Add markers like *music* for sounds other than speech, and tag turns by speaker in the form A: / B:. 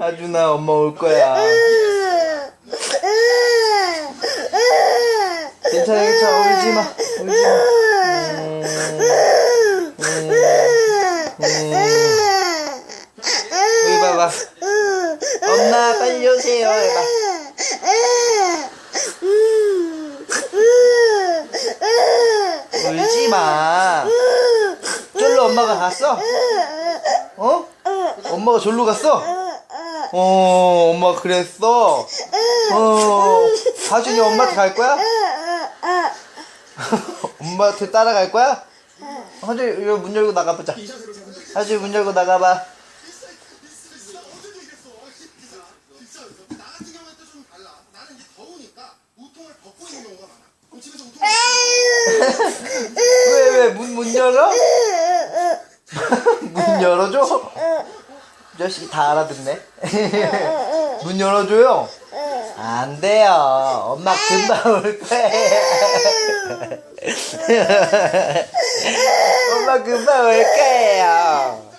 A: 하준아 엄마 올 거야. 괜찮아 괜찮아 울지 마 울지 마. 음, 음, 여기 봐봐. 엄마 빨리 오세요 해봐. 울지 마. 쫄로 엄마가 갔어? 어? 엄마가 졸로 갔어? 어, 엄마 그랬어. 어, 하준이 엄마한테 갈 거야? *laughs* 엄마한테 따라갈 거야? 이거 문 열고 나가보자. 하준이 문 열고 나가봐. 왜, 왜, 문, 문 열어? *laughs* 문 열어줘? 이 자식이 다 알아듣네. *laughs* 문 열어줘요? 안 돼요. 엄마 금방 올 거예요. *laughs* 엄마 금방 올 거예요.